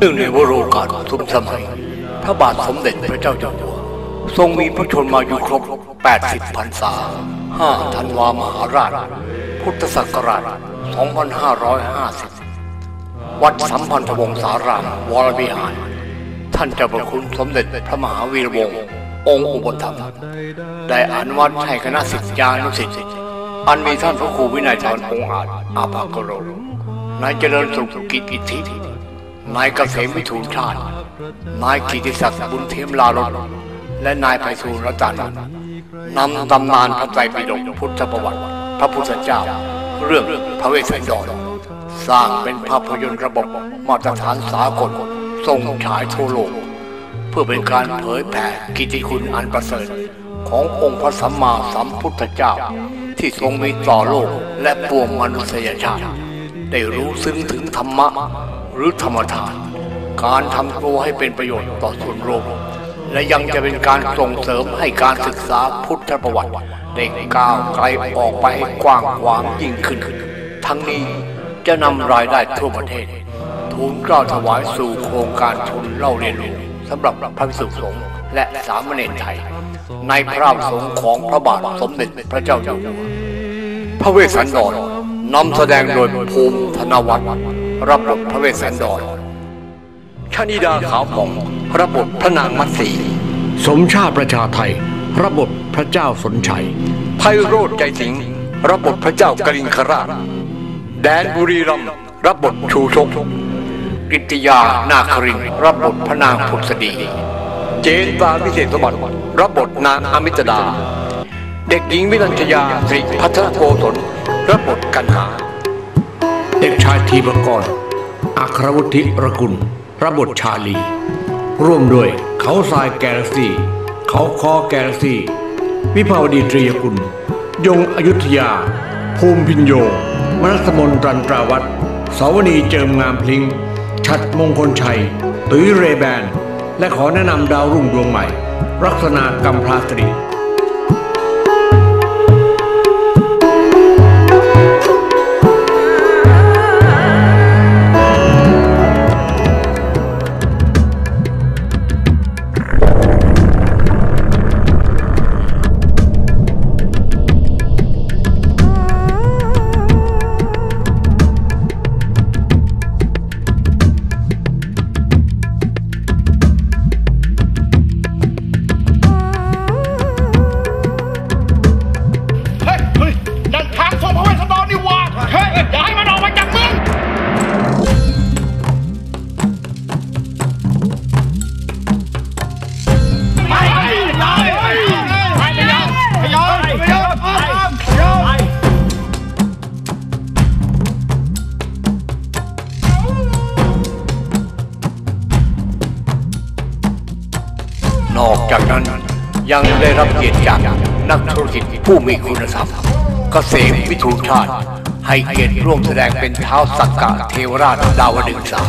เนื่องในวโรกาสทุมสมัย พระบาทสมเด็จพระเจ้าอยู่หัว ทรงมีพระชนมายุครบ 80 พรรษา 5 ธันวามหาราช พุทธศักราช 2550 วัดสัมพันธวงศารามวรวิหาร ท่านเจ้าประคุณสมเด็จพระมหาวีรวงศ์องค์อุปถัมภ์ได้อนุวัตให้คณะศิษยานุศิษย์อันมีท่านพระครูวินัยทรองค์อาจอาภากโรนายเจริญสุขกิจอิทธิ นายเกษมวิทูลชาติ นายกิติศักดิ์บุญเทียมลาลดและนายไพศาลรัตนานนำตำนานพระไตรปิฎกพุทธประวัติ พระพุทธเจ้า เรื่องพระเวสสันดรสร้างเป็นภาพยนตร์ระบบมาตรฐานสากลส่งฉายทั่วโลก เพื่อเป็นการเผยแผ่กิติคุณอันประเสริฐขององค์พระสัมมาสัมพุทธเจ้า ที่ทรงมีต่อโลกและปวงมนุษยชาติ ได้รู้ซึ้งถึงธรรมะ หรือธรรมทาน การทำตัวให้เป็นประโยชน์ต่อส่วนรวมและยังจะเป็นการส่งเสริมให้การศึกษาพุทธประวัติได้ก้าวไกลออกไปให้กว้างขวางยิ่งขึ้น ทั้งนี้จะนำรายได้ทั่วประเทศทูลกล้าถวายสู่โครงการทุนเล่าเรียนรู้สำหรับพระภิกษุสงฆ์และสามเณรไทย ในพระราชสงฆ์ของพระบาทสมเด็จพระเจ้าอยู่หัวพระเวสสันดรนำแสดงโดยภูมิธนวัฒน์ รับบทพระเวสสันดรชนิดาขาวผ่องรับบทพระนางมัตสีสมชาติประชาไทยรับบทพระเจ้าสนชัยไพโรธใจสิงห์รับบทพระเจ้ากลิงคราช แดนบุรีรัมย์รับบทชูชกกิตยานาครินทร์รับบทพระนางผุษดี เจนตาวิเศษสมบัติรับบทนางอมิตดา เด็กหญิงวินัญชยาสิริพัฒนโกศลรับบทกันหาเด็ก ชายทีปกรณ์อัครวุฒิระกุลรับทชาลี ร่วมด้วยเขาทรายแกลซี่ เขาคอแกลซี่ วิภาวดีตรียกุล ยงอยุธยา ภูมิพินโยมนัสมนตรันตราวัตรสาวนีเจิมงามพลิง ชัดมงคลชัยตุ้ยเรแบน และขอแนะนำดาวรุ่งดวงใหม่ลักษณะกำพราสตรี นั้น ยังได้รับเกียรติจากนักธุรกิจผู้มีคุณธรรมเกษมวิทูลชาติ ให้เกียรติร่วมแสดงเป็นเท้าสักกะเทวราชดาวดึงสา